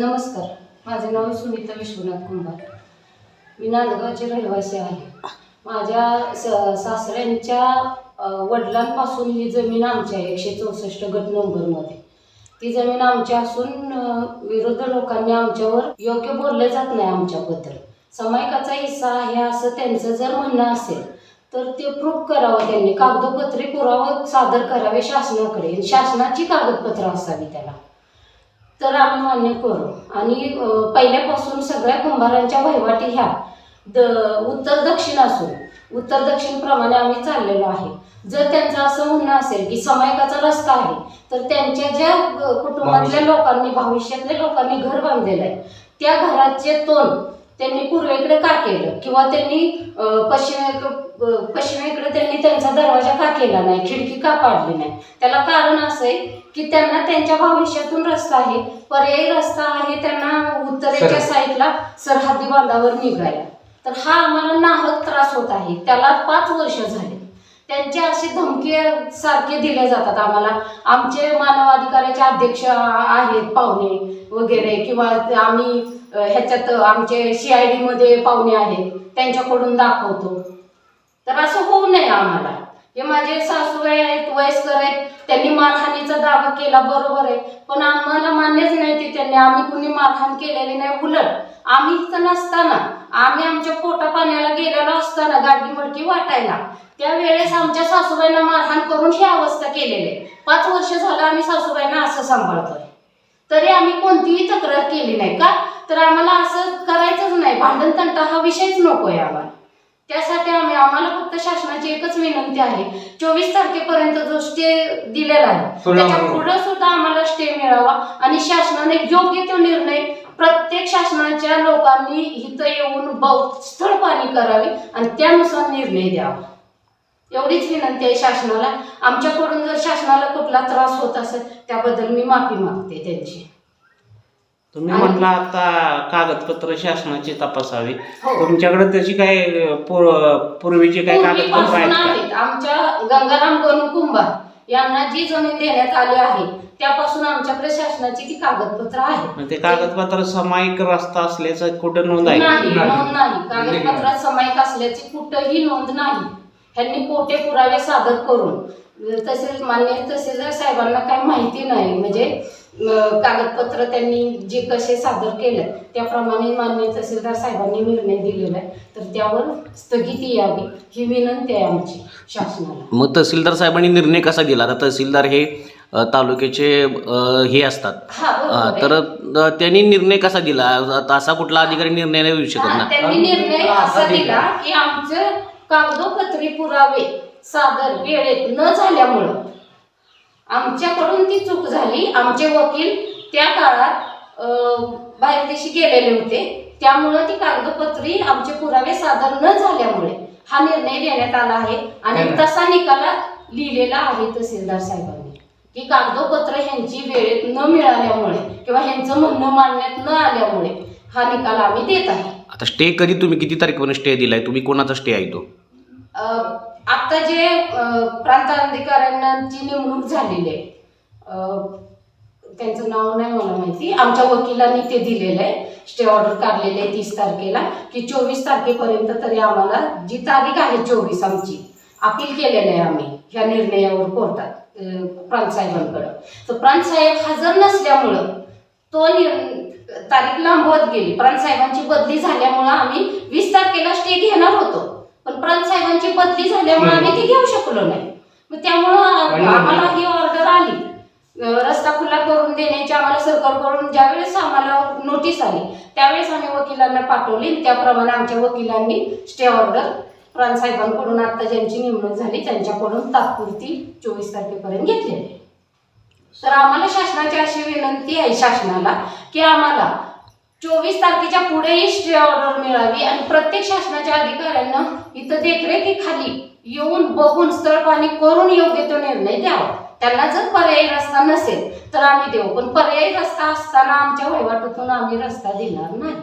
नमस्कार. माझे नाव सुनीता विश्वनाथ कुंभार. मी नांदगावचे रहिवासी आहे. माझ्या स सासऱ्यांच्या वडिलांपासून ही जमीन आमची आहे. एकशे चौसष्ट गट नंबरमध्ये ती जमीन आमची असून विरुद्ध लोकांनी आमच्यावर योग्य बोलले जात नाही आमच्याबद्दल. समायकाचा हिस्सा आहे असं त्यांचं जर म्हणणं असेल तर ते प्रूफ करावं त्यांनी. कागदोपत्रे पुरावं सादर करावे शासनाकडे. शासनाची कागदपत्रं असावी त्याला. तर आम्ही मान्य करू. आणि पहिल्यापासून सगळ्या कुंभारांच्या वहिवाटी ह्या द उत्तर दक्षिण असून उत्तर दक्षिण प्रमाणे आम्ही चाललेलो आहे. जर त्यांचं असं म्हणणं असेल की समायकाचा रस्ता आहे तर त्यांच्या ज्या कुटुंबातल्या लोकांनी भविष्यातल्या लोकांनी घर बांधलेलं आहे त्या घराचे तोंड त्यांनी पूर्वेकडे का केलं? किंवा त्यांनी पश्चिमे पश्चिमेकडे त्यांनी त्यांचा दरवाजा का केला नाही? खिडकी का पाडली नाही? त्याला कारण असं आहे की त्यांना त्यांच्या भविष्यातून रस्ता आहे. पर्यायी रस्ता आहे त्यांना उत्तरेच्या साईडला सरहद्दी बांधावर निघायला. तर हा आम्हाला नाहक त्रास होत आहे. त्याला पाच वर्ष झाले. त्यांचे असे धमके सारखे दिले जातात आम्हाला. आमचे मानवाधिकाराचे अध्यक्ष आहेत पाहुणे वगैरे किंवा आम्ही ह्याच्यात आमचे सी आयमध्ये पाहुणे आहेत त्यांच्याकडून दाखवतो. तर असं होऊ नये आम्हाला. हे माझे सासूबाई आहेत वयस्कर आहेत त्यांनी मारहाणीचा दावा केला बरोबर आहे. पण आम्हाला मान्यच नाही ते त्यांनी. आम्ही कुणी मारहाण केलेली नाही उलट. आम्ही नसताना आम्ही आमच्या पोटा पाण्याला गेलेलो असताना गाडी मडकी वाटायला. त्यावेळेस आमच्या सासूबाईंना मारहाण करून ही अवस्था केलेली. आहे पाच वर्ष झालं आम्ही सासूबाईंना असं सांभाळतोय. तरी आम्ही कोणतीही तक्रार केली नाही का? तर आम्हाला असं करायचंच नाही. भांडण तंटा हा विषयच नकोय आम्हाला. त्यासाठी आम्ही आम्हाला फक्त शासनाची एकच विनंती आहे. चोवीस तारखेपर्यंत जो स्टे दिलेला आहे. त्याच्या पुढे सुद्धा आम्हाला स्टे मिळावा आणि शासनाने योग्य तो निर्णय प्रत्येक शासनाच्या लोकांनी इथं येऊन स्थळ पाणी करावे आणि त्यानुसार निर्णय द्यावा. एवढीच विनंती आहे शासनाला. आमच्याकडून जर शासनाला कुठला त्रास होत असेल त्याबद्दल मी माफी मागते त्यांची. तुम्ही म्हटलं आता कागदपत्र शासनाची तपासावी. हो. तुमच्याकडे त्याची काय पूर- पूर्वीची काय कागदपत्र आहेत आमच्या गंगाराम गणू कुंभार. यांना जी जमीन देण्यात आली आहे त्यापासून आमच्याकडे शासनाची ती कागदपत्र आहेत. का ते कागदपत्र समायिक रस्ता असल्याचं कुठं नोंद आहे? नाही नाही. नोंद नाही. कागदपत्रात समायिक असल्याची कुठंही नोंद नाही. ह्यांनी पोटे पुरावे सादर करून तसेच मान्य तहसीलदार साहेबांना काही माहिती नाही. म्हणजे कागदपत्र त्यांनी जे कसे सादर केले त्याप्रमाणे मान्य तहसीलदार साहेबांनी निर्णय दिलेला आहे. तर त्यावर स्थगिती यावी ही विनंती आहे आमची शासनाला. मग तहसीलदार साहेबांनी निर्णय कसा दिला आता तहसीलदार हे अ, तालुक्याचे अ, हे असतात. हा अ, बरोबर आहे. तर अ, त्यांनी निर्णय कसा दिला? आता असा कुठला अधिकारी निर्णय नाही देऊ शकत हा, ना? त्यांनी निर्णय असा दिला की आमचं कागदोपत्री पुरावे सादर वेळेत न झाल्यामुळं आमच्याकडून ती चूक झाली. आमचे वकील त्या काळात बाहेरदेशी गेलेले होते. त्यामुळं ती कागदोपत्री आमचे पुरावे सादर न झाल्यामुळे हा निर्णय देण्यात आला आहे. आणि तसा निकालात लिहिलेला आहे तहसीलदार साहेबांनी. की कागदोपत्र ह्यांची वेळेत न मिळाल्यामुळे किंवा ह्यांचं म्हणणं मानण्यात न आल्यामुळे हा निकाल आम्ही देत आहे. आता स्टे कधी तुम्ही? किती तारखेपर्यंत स्टे दिलाय? तुम्ही कोणाचा स्टे आहे तो? आता जे प्रांताधिकाऱ्यांची नेमणूक झालेली आहे त्यांचं नाव नाही मला माहिती. आमच्या वकिलांनी ते दिलेलं आहे. स्टे ऑर्डर काढलेले आहे तीस तारखेला की चोवीस तारखेपर्यंत तरी आम्हाला जी तारीख आहे चोवीस आमची अपील केलेलं आहे आम्ही ह्या निर्णयावर कोर्टात अं, प्रांत साहेबांकडं. तर प्रांत साहेब हजर नसल्यामुळं तो निर- तारीख लांबवत गेली. प्रांत साहेबांची बदली झाल्यामुळं आम्ही वीस तारखेला स्टे घेणार होतो. पण प्रांत साहेबांची बदली झाल्यामुळे आम्ही ती घेऊ शकलो नाही. मग त्यामुळं आम्हाला ही ऑर्डर आली. रस्ता खुला करून देण्याची आम्हाला सरकारकडून ज्यावेळेस आम्हाला नोटीस आली त्यावेळेस आम्ही वकिलांना पाठवली त्याप्रमाणे आमच्या वकिलांनी स्टे ऑर्डर प्रांत साहेबांकडून आता ज्यांची नेमणूक झाली त्यांच्याकडून तात्पुरती चोवीस तारखेपर्यंत घेतलेली तर आम्हाला शासनाची अशी विनंती आहे शासनाला की आम्हाला चोवीस तारखेच्या पुढेही स्टे ऑर्डर मिळावी आणि प्रत्येक शासनाच्या अधिकाऱ्यांना इथं देखरेखीखाली येऊन बघून स्थळ पाणी करून योग्य तो निर्णय द्यावा. त्यांना जर पर्यायी रस्ता नसेल तर आम्ही देऊ. पण पर्यायी रस्ता असताना आमच्या वैवाटातून आम्ही रस्ता देणार नाही.